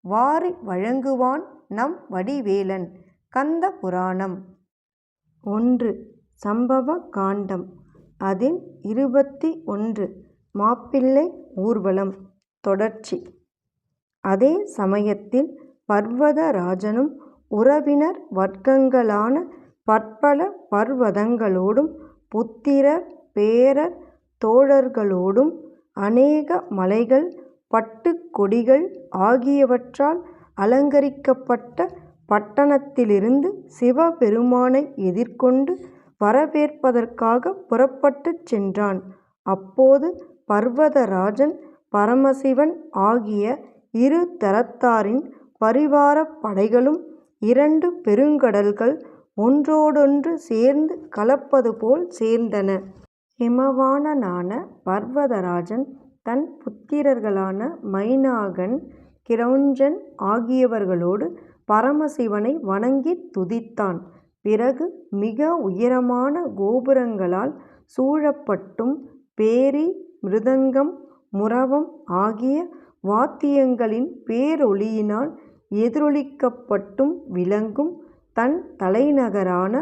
வாரி வழங்குவான் நம் வடிவேலன். கந்த புராணம். ஒன்று. சம்பவ காண்டம். அதில் இருபத்தி ஒன்று. மாப்பிள்ளை ஊர்வலம். தொடர்ச்சி. அதே சமயத்தில் பர்வதராஜனும் உறவினர் வர்க்கங்களான பற்பல பர்வதங்களோடும் புத்திரர் பேரர் தோழர்களோடும் அநேக மலைகள் பட்டுக் கொடிகள் ஆகியவற்றால் அலங்கரிக்கப்பட்ட பட்டணத்திலிருந்து சிவபெருமானை எதிர்கொண்டு வரவேற்பதற்காகப் புறப்பட்டுச் சென்றான். அப்போது பர்வதராஜன் பரமசிவன் ஆகிய இரு தரத்தாரின் பரிவாரப் படைகளும் இரண்டு பெருங்கடல்கள் ஒன்றோடொன்று சேர்ந்து கலப்பதுபோல் சேர்ந்தன. ஹிமவாணனான பர்வதராஜன் தன் புத்திரர்களான மைனாகன் கிரௌஞ்சன் ஆகியவர்களோடு பரமசிவனை வணங்கித் துதித்தான். பிறகு மிக உயரமான கோபுரங்களால் சூழப்பட்டும் பேரி மிருதங்கம் முரவம் ஆகிய வாத்தியங்களின் பேரொளியினால் எதிரொலிக்கப்பட்டும் விளங்கும் தன் தலைநகரான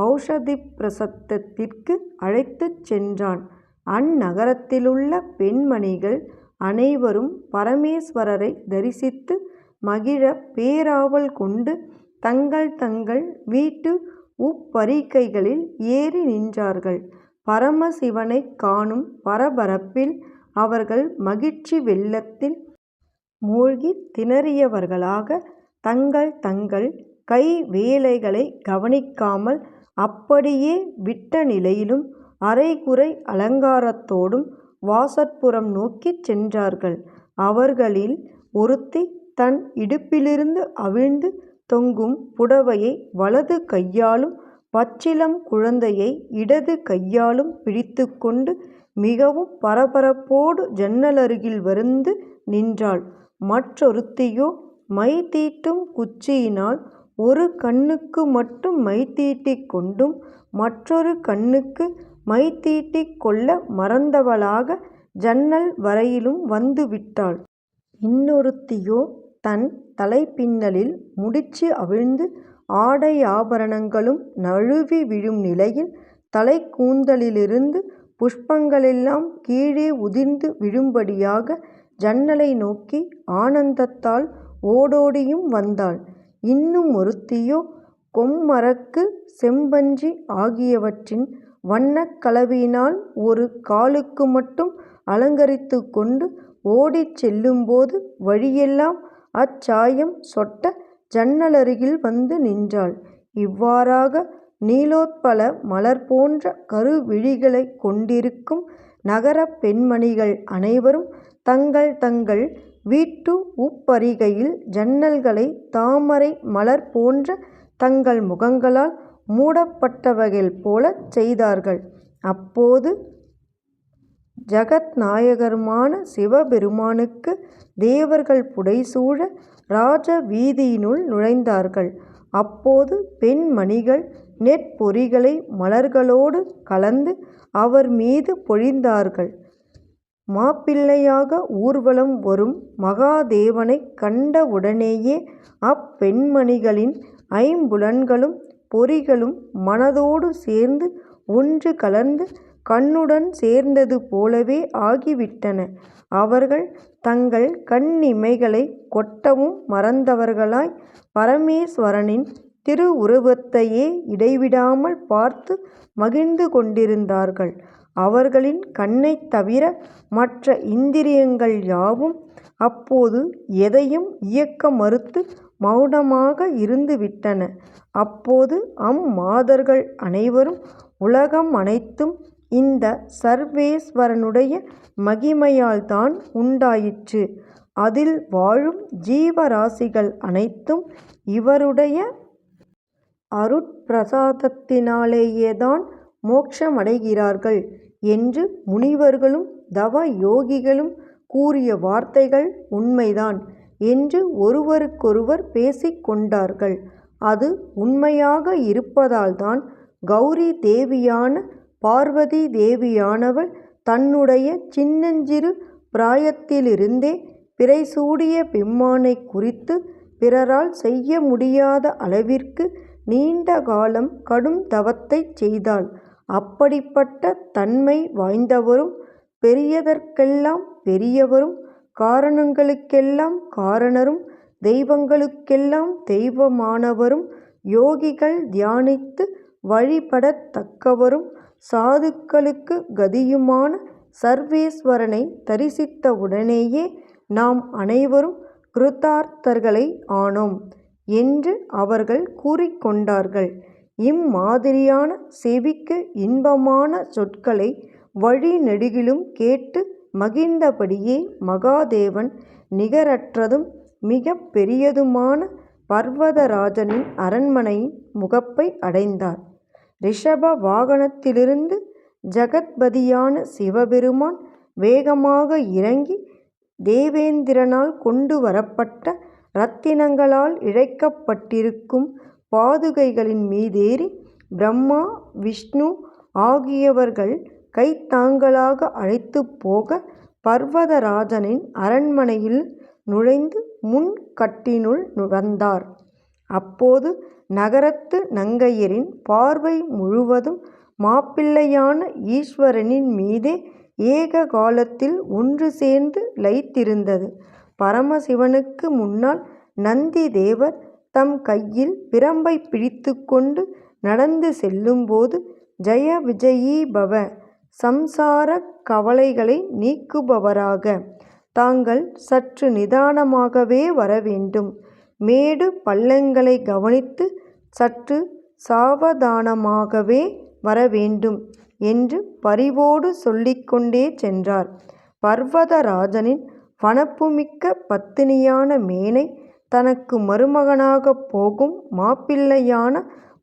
ஔஷதிப்பிரசத்திற்கு அழைத்துச் சென்றான். அந்நகரத்திலுள்ள பெண்மணிகள் அனைவரும் பரமேஸ்வரரை தரிசித்து மகிழப் பேராவல் கொண்டு தங்கள் தங்கள் வீட்டு உப்பரிக்கைகளில் ஏறி நின்றார்கள். பரமசிவனைக் காணும் பரபரப்பில் அவர்கள் மகிழ்ச்சி வெள்ளத்தில் மூழ்கித் திணறியவர்களாக தங்கள் தங்கள் கை வேலைகளை கவனிக்காமல் அப்படியே விட்ட நிலையிலும் அரைகுறை அலங்காரத்தோடும் வாசற்புறம் நோக்கிச் சென்றார்கள். அவர்களில் ஒருத்தி தன் இடுப்பிலிருந்து அவிழ்ந்து தொங்கும் புடவையை வலது கையாலும் பச்சிளம் குழந்தையை இடது கையாலும் பிடித்துக்கொண்டு மிகவும் பரபரப்போடு ஜன்னலருகில் வந்து நின்றாள். மற்றொருத்தியோ மை தீட்டும் குச்சியினால் ஒரு கண்ணுக்கு மட்டும் மை தீட்டிக் கொண்டும் மற்றொரு கண்ணுக்கு மை தீட்டிக் கொள்ள மறந்தவளாக ஜன்னல் வரையிலும் வந்து விட்டாள். இன்னொருத்தியோ தன் தலைப்பின்னலில் முடிச்சு அவிழ்ந்து ஆடையாபரணங்களும் நழுவி விழும் நிலையில் தலைக்கூந்தலிலிருந்து புஷ்பங்களெல்லாம் கீழே உதிர்ந்து விழும்படியாக ஜன்னலை நோக்கி ஆனந்தத்தால் ஓடோடியும் வந்தாள். இன்னுமொருத்தியோ கொம்மரக்கு செம்பஞ்சி ஆகியவற்றின் வண்ணக் கலவையினால் ஒரு காலுக்கு மட்டும் அலங்கரித்து கொண்டு ஓடிச் செல்லும்போது வழியெல்லாம் அச்சாயம் சொட்ட ஜன்னலருகில் வந்து நின்றாள். இவ்வாறாக நீலோத்பல மலர் போன்ற கருவிழிகளைக் கொண்டிருக்கும் நகரப் பெண்மணிகள் அனைவரும் தங்கள் தங்கள் வீட்டு உப்பரிகையில் ஜன்னல்களைத் தாமரை மலர் போன்ற தங்கள் முகங்களால் மூடப்பட்டவைகள் போலச் செய்தார்கள். அப்போது ஜகத்நாயகருமான சிவபெருமானுக்கு தேவர்கள் புடைசூழ ராஜ வீதியினுள் நுழைந்தார்கள். அப்போது பெண்மணிகள் நெற்பொறிகளை மலர்களோடு கலந்து அவர் மீது பொழிந்தார்கள். மாப்பிள்ளையாக ஊர்வலம் வரும் மகாதேவனைக் கண்டவுடனேயே அப்பெண்மணிகளின் ஐம்புலன்களும் பொறிகளும் மனதோடு சேர்ந்து ஒன்று கலந்து கண்ணுடன் சேர்ந்தது போலவே ஆகிவிட்டன. அவர்கள் தங்கள் கண்ணிமைகளை கொட்டவும் மறந்தவர்களாய் பரமேஸ்வரனின் திருவுருவத்தையே இடைவிடாமல் பார்த்து மகிழ்ந்து கொண்டிருந்தார்கள். அவர்களின் கண்ணைத் தவிர மற்ற இந்திரியங்கள் யாவும் அப்போது எதையும் இயக்க மறுத்து மௌனமாக இருந்துவிட்டன. அப்போது அம்மாதர்கள் அனைவரும் உலகம் அனைத்தும் இந்த சர்வேஸ்வரனுடைய மகிமையால்தான் உண்டாயிற்று. அதில் வாழும் ஜீவராசிகள் அனைத்தும் இவருடைய அருட்பிரசாதத்தினாலேயேதான் மோட்சமடைகிறார்கள் என்று முனிவர்களும் தவ யோகிகளும் கூறிய வார்த்தைகள் உண்மைதான் என்று ஒருவருக்கொருவர் பேசிக் கொண்டார்கள். அது உண்மையாக இருப்பதால்தான் கௌரி தேவியான பார்வதி தேவியானவள் தன்னுடைய சின்னஞ்சிறு பிராயத்திலிருந்தே பிறைசூடிய பெம்மானை குறித்து பிறரால் செய்ய முடியாத அளவிற்கு நீண்ட காலம் கடும் தவத்தைச் செய்தாள். அப்படிப்பட்ட தன்மை வாய்ந்தவரும் பெரியதற்கெல்லாம் பெரியவரும் காரணங்களுக்கெல்லாம் காரணரும் தெய்வங்களுக்கெல்லாம் தெய்வமானவரும் யோகிகள் தியானித்து வழிபடத் தக்கவரும் சாதுக்களுக்கு கதியுமான சர்வேஸ்வரனை தரிசித்தவுடனேயே நாம் அனைவரும் கிருத்தார்த்தர்களை ஆனோம் என்று அவர்கள் கூறிக்கொண்டார்கள். இம்மாதிரியான செவிக்கு இன்பமான சொற்களை வழிநெடுகிலும் கேட்டு மகிழ்ந்தபடியே மகாதேவன் நிகரற்றதும் மிகப் பெரியதுமான பர்வதராஜனின் அரண்மனையின் முகப்பை அடைந்தார். ரிஷப வாகனத்திலிருந்து ஜகத்பதியான சிவபெருமான் வேகமாக இறங்கி தேவேந்திரனால் கொண்டு வரப்பட்ட ரத்தினங்களால் இழைக்கப்பட்டிருக்கும் பாதுகைகளின் மீதேறி பிரம்மா விஷ்ணு ஆகியவர்கள் கைத்தாங்கலாக அழைத்துப் போக பர்வதராஜனின் அரண்மனையில் நுழைந்து முன் கட்டினுள் வந்தார். அப்போது நகரத்து நங்கையரின் பார்வை முழுவதும் மாப்பிள்ளையான ஈஸ்வரனின் மீதே ஏக காலத்தில் ஒன்று சேர்ந்து லயித்திருந்தது. பரமசிவனுக்கு முன்னால் நந்தி தேவர் தம் கையில் பிரம்பைப் பிடித்துக்கொண்டு நடந்து செல்லும்போது ஜய விஜயீ பவ சம்சார கவலைகளை நீக்குபவராக தாங்கள் சற்று நிதானமாகவே வரவேண்டும் மேடு பள்ளங்களை கவனித்து சற்று சாவதானமாகவே வரவேண்டும் என்று பரிவோடு சொல்லிக்கொண்டே சென்றார். பர்வதராஜனின் வனப்புமிக்க பத்தினியான மேனை தனக்கு மருமகனாகப் போகும் மாப்பிள்ளையான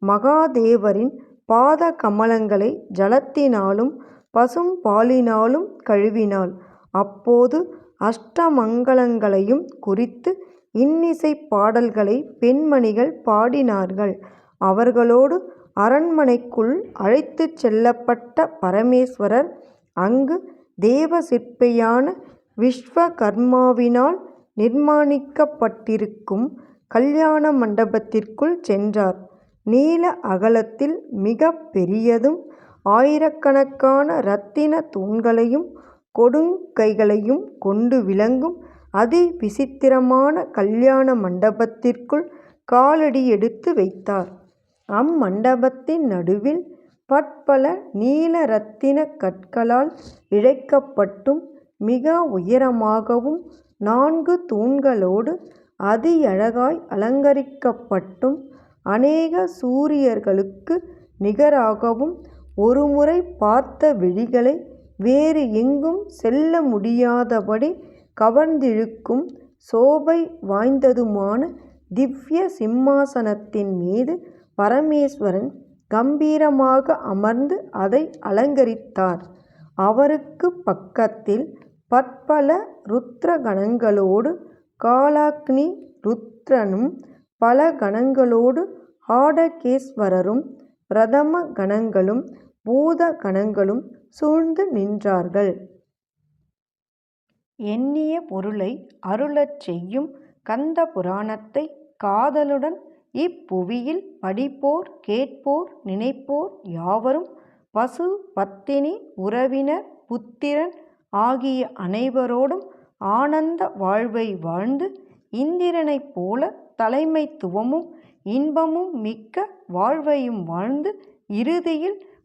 மகாதேவரின் பாத கமலங்களை ஜலத்தினாலும் பசும் பாலினாலும் கழுவினாள். அப்போது அஷ்டமங்கலங்களையும் குறித்து இன்னிசைப் பாடல்களைப் பெண்மணிகள் பாடினார்கள். அவர்களோடு அரண்மனைக்குள் அழைத்துச் செல்லப்பட்ட பரமேஸ்வரர் அங்கு தேவ சிற்பியான விஸ்வகர்மாவினால் நிர்மாணிக்கப்பட்டிருக்கும் கல்யாண மண்டபத்திற்குள் சென்றார். நீள அகலத்தில் மிகப் பெரியதும் ஆயிரக்கணக்கான இரத்தின தூண்களையும் கொடுங்கைகளையும் கொண்டு விளங்கும் அதி விசித்திரமான கல்யாண மண்டபத்திற்குள் காலடி எடுத்து வைத்தார். அம்மண்டபத்தின் நடுவில் பற்பல நீல இரத்தின கற்களால் இழைக்கப்பட்டும் மிக உயரமாகவும் நான்கு தூண்களோடு அதியழகாய் அலங்கரிக்கப்பட்டும் அநேக சூரியர்களுக்கு நிகராகவும் ஒருமுறை பார்த்த விழிகளை வேறு எங்கும் செல்ல முடியாதபடி கவர்ந்திழுக்கும் சோபை வாய்ந்ததுமான திவ்ய சிம்மாசனத்தின் மீது பரமேஸ்வரன் கம்பீரமாக அமர்ந்து அதை அலங்கரித்தார். அவருக்கு பக்கத்தில் பற்பல ருத்ர கணங்களோடு காலாக்னி ருத்ரனும் பல கணங்களோடு ஹாடகேஸ்வரரும் பிரதம கணங்களும் பூத கணங்களும் சூழ்ந்து நின்றார்கள். எண்ணிய பொருளை அருளச் செய்யும் கந்த புராணத்தை காதலுடன் இப்புவியில் படிப்போர் கேட்போர் நினைப்போர் யாவரும் பசு பத்தினி உறவினர் புத்திரன் ஆகிய அனைவரோடும் ஆனந்த வாழ்வை வாழ்ந்து இந்திரனைப் போல தலைமைத்துவமும் இன்பமும் மிக்க வாழ்வையும் வாழ்ந்து இறுதியில்